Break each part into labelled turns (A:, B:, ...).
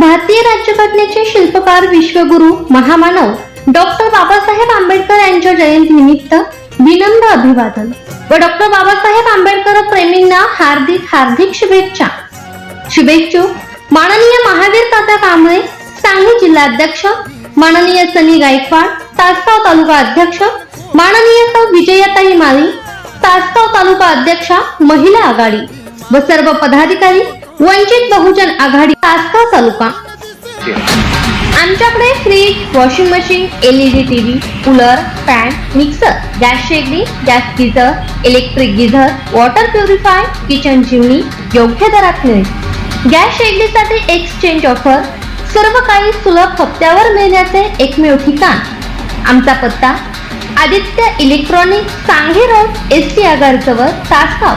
A: भारतीय राज्यघटनेचे शिल्पकार विश्वगुरु महामानव डॉक्टर बाबासाहेब आंबेडकर यांच्या जयंतीनिमित्त विनम्र अभिवादन व डॉक्टर बाबासाहेब आंबेडकर प्रेमींना हार्दिक हार्दिक शुभेच्छा. शुभेच्छुक माननीय महावीर तात्या कांबळे सांगली जिल्हाध्यक्ष माननीय सनी गायकवाड तासगाव तालुका अध्यक्ष माननीय सौ विजयाताई माळी तासगाव तालुका अध्यक्षा महिला आघाडी व सर्व पदाधिकारी वंचित बहुजन आघाडी तासगाव तालुका. आमच्याकडे fridge washing machine LED TV cooler fan mixer gas शेगडी gas geyser electric geyser water purify kitchen chimney योग्य दरात मिळेल. गॅस शेगडीसाठी एक्सचेंज ऑफर सर्व काही सुलभ हप्त्यावर मिळण्याचे एकमेव ठिकाण. आमचा पत्ता Aditya electronic Sangli road S T आगार जवळ तासगाव.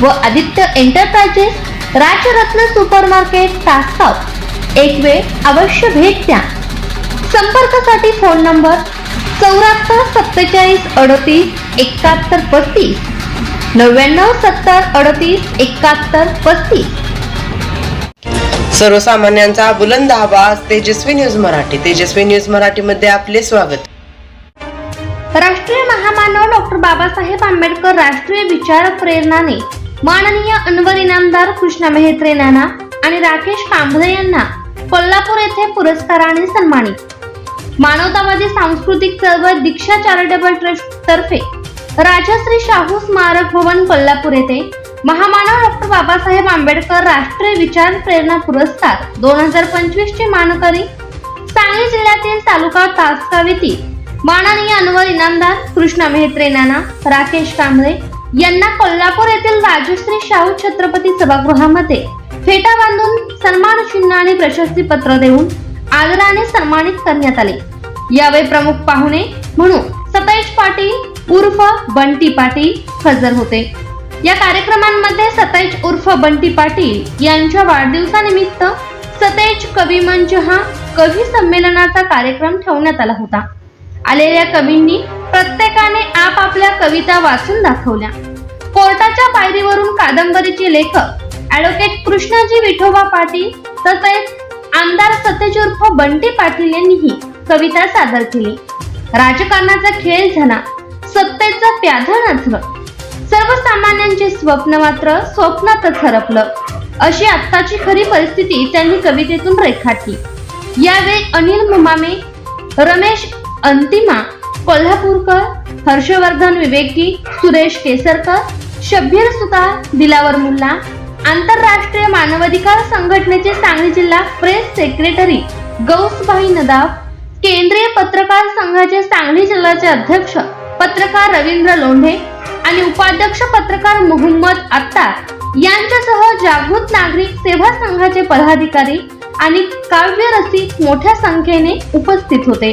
A: व Aditya enterprises Rajratna super market Tasgaon एक वेळ अवश्य भेट द्या. संपर्कासाठी फोन नंबर चौऱ्याहत्तर सत्तेचाळीस अडतीस एकाहत्तर पस्तीस. नव्याण्णव सत्तर अडतीस एकाहत्तर पस्तीस.
B: सर्वसामान्यांचा बुलंद आवाज तेजस्वी न्यूज मराठी. तेजस्वी न्यूज मराठी मध्ये आपले स्वागत.
A: राष्ट्रीय महामानव डॉक्टर बाबासाहेब आंबेडकर राष्ट्रीय विचार प्रेरणाने माननीय अनवर इनामदार कृष्णा मेहत्रे नाना आणि राकेश कांबळे यांना कोल्हापूर येथे पुरस्काराने सन्मानित. मानवतावादी सांस्कृतिक चळवळ दीक्षा चॅरिटेबल ट्रस्ट तर्फे राजश्री शाहू स्मारक भवन कोल्हापूर येथे महामानव डॉक्टर बाबासाहेब आंबेडकर राष्ट्रीय विचार प्रेरणा पुरस्कार दोन हजार पंचवीस चे मानकरी सांगली जिल्ह्यातील तालुका तासगाव येथील माननीय अनवर इनामदार कृष्णा मेहत्रे नाना राकेश कांबळे यांना कोल्हापूर येथील राजश्री शाहू छत्रपती सभागृहामध्ये फेटा बांधून सन्मान चिन्ह आणि प्रशस्ती पत्र देऊन आदराने सन्मानित करण्यात आले. यावेळी प्रमुख पाहुणे म्हणून सतेज पाटील उर्फ बंटी पाटील हजर होते. या कार्यक्रमांमध्ये सतेज उर्फ बंटी पाटील यांच्या वाढदिवसानिमित्त सतेज कवी मंच हा कवी संमेलनाचा कार्यक्रम ठेवण्यात आला होता. आलेल्या कवींनी प्रत्येकाने आपापल्या कविता वाचून दाखवल्या. कोर्टाच्या पायरीवरून कादंबरीचे लेखक ऍडव्होकेट कृष्णाजी विठोबा पाटील तसेच आमदार सतेज उर्फ बंटी पाटील यांनीही कविता सादर केली. राजकारणाचा खेळ झाला. सत्तेचं प्याधं नाचलं सर्वसामान्यांचे स्वप्न मात्र स्वप्नातच हरपलं. अशी आत्ताची खरी परिस्थिती त्यांनी कवितेतून रेखाटली. यावेळी अनिल मुमामे रमेश अंतिमा कोल्हापूरकर हर्षवर्धन विवेकी सुरेश केसरकर शब्बीर सुतार दिलावर मुल्ला आंतरराष्ट्रीय मानवाधिकार संघटनेचे सांगली जिल्हा प्रेस सेक्रेटरी गौसभाई नदाफ केंद्रीय पत्रकार संघाचे सांगली जिल्ह्याचे अध्यक्ष पत्रकार रवींद्र लोंढे आणि उपाध्यक्ष पत्रकार मोहम्मद अत्तार यांच्यासह जागृत नागरिक सेवा संघाचे पदाधिकारी आणि काव्य रसिक मोठ्या संख्येने उपस्थित होते.